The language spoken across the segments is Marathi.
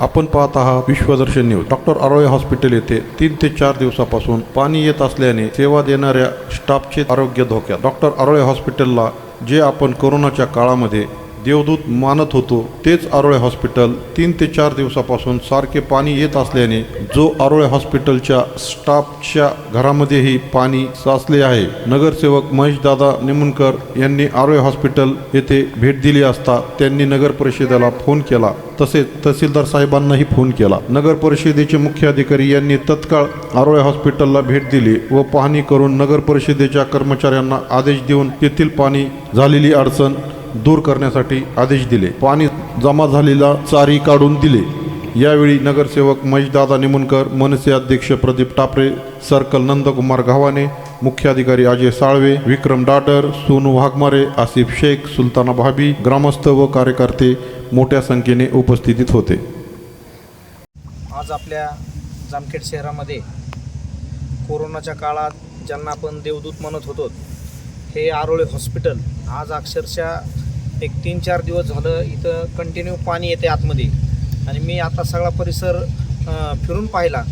आपण पाहत आहात Vishwadarshan news. Doctor Arole hospital येथे तीन ते चार दिवसापासून पाणी येत असल्याने सेवा देणाऱ्या स्टाफचे आरोग्य धोक्यात. डॉक्टर आरोळे हॉस्पिटलला जे आपण कोरोनाच्या काळामध्ये देवदूत मानत होतो तेच आरोळे हॉस्पिटल तीन ते चार दिवसापासून सारखे पाणी येत असल्याने जो आरोळे हॉस्पिटलच्या स्टाफच्या घरामध्येही पाणी साचले आहे. नगरसेवक महेशदादा निमुणकर यांनी आरोळे हॉस्पिटल येथे भेट दिली असता त्यांनी नगर परिषदेला फोन केला. तसेच तहसीलदार साहेबांनाही फोन केला. नगर परिषदेचे मुख्य अधिकारी यांनी तत्काळ आरोळे हॉस्पिटलला भेट दिली व पाहणी करून नगर परिषदेच्या कर्मचाऱ्यांना आदेश देऊन तेथील पाणी झालेली अडचण दूर करण्यासाठी आदेश दिले. पाणी जमा झालेला चारी काढून दिले. यावेळी नगरसेवक महेशदादा निमुनकर मनसे अध्यक्ष प्रदीप टापरे सर्कल नंदकुमार गावाने मुख्याधिकारी अजय साळवे विक्रम डाटर सोनू वाघमारे आसिफ शेख सुलताना भाभी ग्रामस्थ व कार्यकर्ते मोठ्या संख्येने उपस्थितीत होते. आज आपल्या जामखेड शहरामध्ये कोरोनाच्या काळात ज्यांना आपण देवदूत म्हणत होतो हे आरोळे हॉस्पिटल आज अक्षरशः एक तीन चार दिवस झालं इथं कंटिन्यू पाणी येते आतमध्ये. आणि मी आता सगळा परिसर फिरून पाहिला.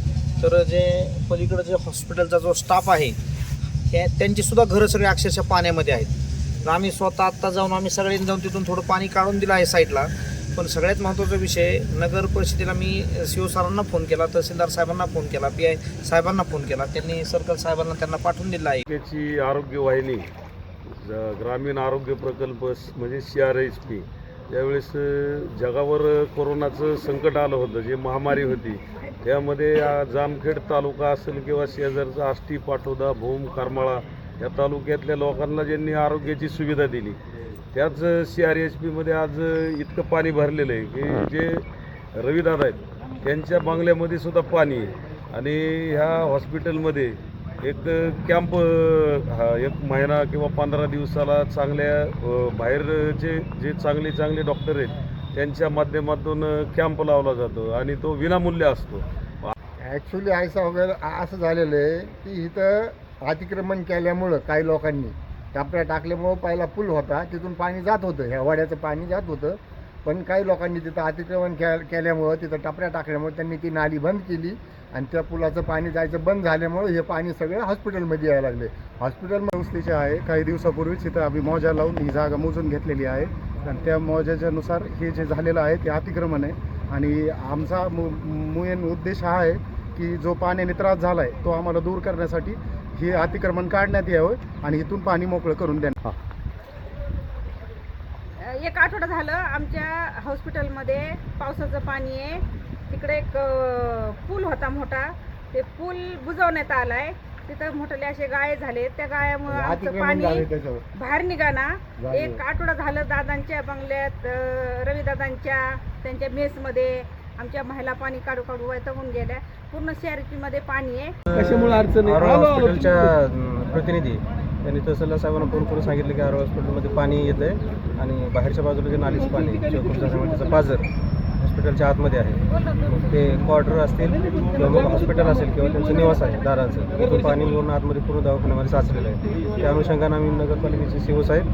तर जे पलीकडं जे हॉस्पिटलचा जो स्टाफ आहे त्या त्यांचीसुद्धा घरं सगळे अक्षरशः पाण्यामध्ये आहेत. तर आम्ही स्वतः आत्ता जाऊन आम्ही सगळ्यांनी जाऊन तिथून थोडं पाणी काढून दिलं आहे साईडला पण सगळ्यात महत्त्वाचा विषय नगर परिषदेला मी सी सरांना फोन केला तहसीलदार साहेबांना फोन केला पी आय साहेबांना फोन केला. त्यांनी सर्कल साहेबांना त्यांना पाठवून दिला आहे. त्याची आरोग्य वाहिनी ग्रामीण आरोग्य प्रकल्प म्हणजे सी आर एच पी त्यावेळेस जगावर कोरोनाचं संकट आलं होतं जे महामारी होती. त्यामध्ये जामखेड तालुका असेल किंवा शेजारचा आष्टी पाटोदा भूम करमाळा या तालुक्यातल्या लोकांना ज्यांनी आरोग्याची सुविधा दिली त्याच सी आर एच पीमध्ये आज इतकं पाणी भरलेलं आहे की जे रविदादा आहेत त्यांच्या बंगल्यामध्ये सुद्धा पाणी आहे. आणि ह्या हॉस्पिटलमध्ये एक कॅम्प हा एक महिना किंवा पंधरा दिवसाला चांगल्या बाहेरचे जे चांगले चांगले डॉक्टर आहेत त्यांच्या माध्यमातून कॅम्प लावला जातो आणि तो विनामूल्य असतो. ॲक्च्युली ऐसा वगैरे असं झालेलं आहे की इथं अतिक्रमण केल्यामुळं काही लोकांनी टापऱ्या टाकल्यामुळं पहिला पूल होता तिथून पाणी जात होतं ह्या वाड्याचं पाणी जात होतं. पण काही लोकांनी तिथं अतिक्रमण के केल्यामुळं तिथं टपऱ्या टाकल्यामुळं त्यांनी ती नाली बंद केली आणि त्या पुलाचं पाणी जायचं बंद झाल्यामुळं हे पाणी सगळं हॉस्पिटलमध्ये यायला लागले. हॉस्पिटल संस्थेचे आहे. काही दिवसापूर्वीच इथं आम्ही मोजा लावून ही जागा मोजून घेतलेली आहे. आणि त्या मोजाच्यानुसार हे जे झालेलं आहे ते अतिक्रमण आहे. आणि आमचा मु मुयन उद्देश हा आहे की जो पाण्याने त्रास झाला आहे तो आम्हाला दूर करण्यासाठी हे अतिक्रमण काढण्यात यावं आणि इथून पाणी मोकळं करून द्या एक आठवडा झालं आमच्या हॉस्पिटलमध्ये पावसाचं पाणी आहे. तिकडे एक पूल होता मोठा. ते पूल बुजवण्यात आलाय. तिथं मोठे असे गाये झाले. त्या गायामुळे आमचं पाणी बाहेर निघाना. एक आठवडा झालं दादांच्या बंगल्यात रविदादांच्या त्यांच्या मेसमध्ये आमच्या महिला पाणी काढू काढू वैतागून गेल्या. पूर्ण शहरीमध्ये पाणी आहे. आरोग्य हॉस्पिटलच्या अं, प्रतिनिधी. त्यांनी तहसीलदार साहेबांना फोन करून सांगितलं की आरोग्य हॉस्पिटलमध्ये पाणी येतं आहे आणि बाहेरच्या बाजूला जे नालीचं पाणी त्याचं पाझर हॉस्पिटलच्या आतमध्ये आहे. ते क्वार्टर असतील किंवा मग हॉस्पिटल असेल किंवा त्यांचं निवास आहे दारांचं तिथून पाणी मिळून आतमध्ये पूर्ण दवाखान्यामध्ये साचलेलं आहे. त्या अनुषंगानं आम्ही नगरपालिकेचे सीओ साहेब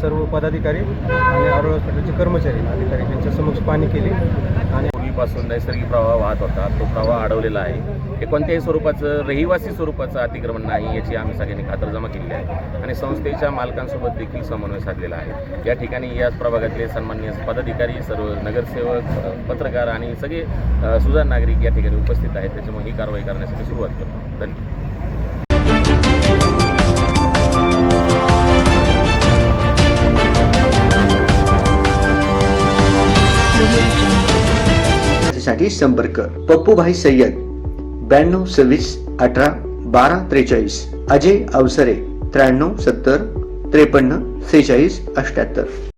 सर्व पदाधिकारी आणि आरोग्य हॉस्पिटलचे कर्मचारी अधिकारी यांच्या समक्ष पाणी केली आणि पासून नैसर्गिक प्रवाह वाहत होता. तो प्रवाह अडवलेला आहे. हे कोणत्याही स्वरूपाचं रहिवासी स्वरूपाचं अतिक्रमण नाही याची आम्ही सगळ्यांनी खातरजमा केली आहे. आणि संस्थेच्या मालकांसोबत देखील समन्वय साधलेला आहे. या ठिकाणी याच प्रभागातले सन्माननीय पदाधिकारी सर्व नगरसेवक पत्रकार आणि सगळे सुजाण नागरिक या ठिकाणी उपस्थित आहेत. त्याच्यामुळे ही कारवाई करण्यासाठी सुरुवात करतो. धन्यवाद. साठी संपर्क पप्पूभाई सय्यद ब्याण्णव सव्वीस अठरा बारा त्रेचाळीस. अजय अवसरे त्र्याण्णव सत्तर त्रेपन्न सेहेचाळीस अठ्याहत्तर.